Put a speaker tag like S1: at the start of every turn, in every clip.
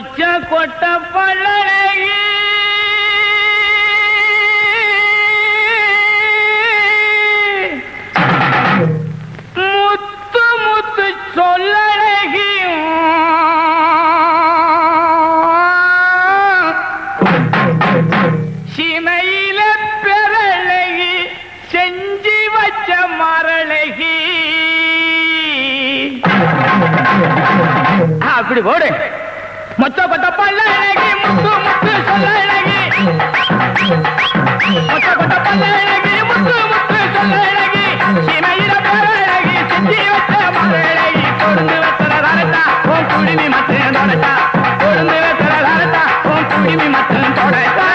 S1: மொச்ச கொட்ட பழகி முத்து முத்து சொல்லழகி சிமையில பெறழகி செஞ்சி வச்ச மரழகி அப்படி போடு. மொத்த கொத்த பல்ல அழகி முத்து முத்து சொல்ல அழகி. மொத்த கொத்த பல்ல அழகி முத்து முத்து சொல்ல அழகி. சிமையில பெற அழகி செஞ்சி வச்ச மரழகி கொழுந்து வெத்தல தரட்டா உன் குடிமி மத்தன் தொடட்டா கொழுந்து வெத்தல தரட்டா உன் குடிமி மத்தன் தொடட்டா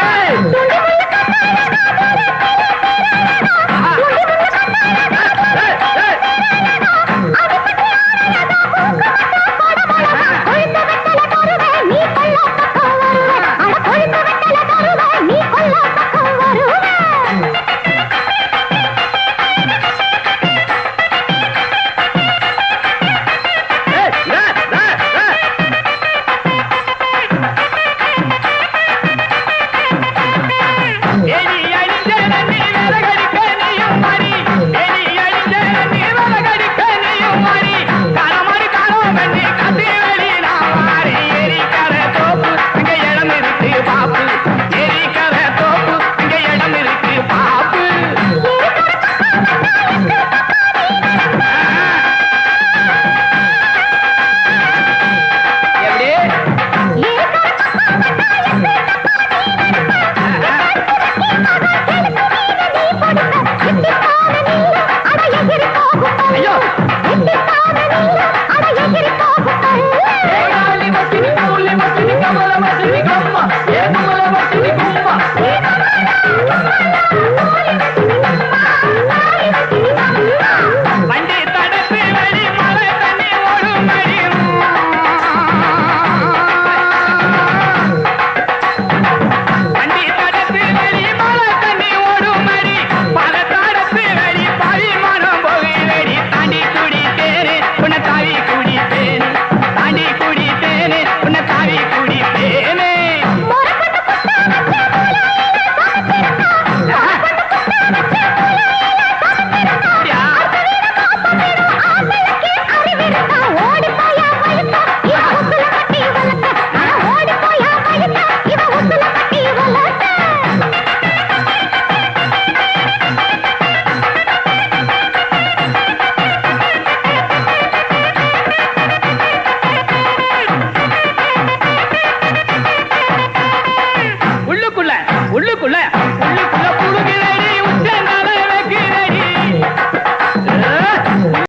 S1: Salud.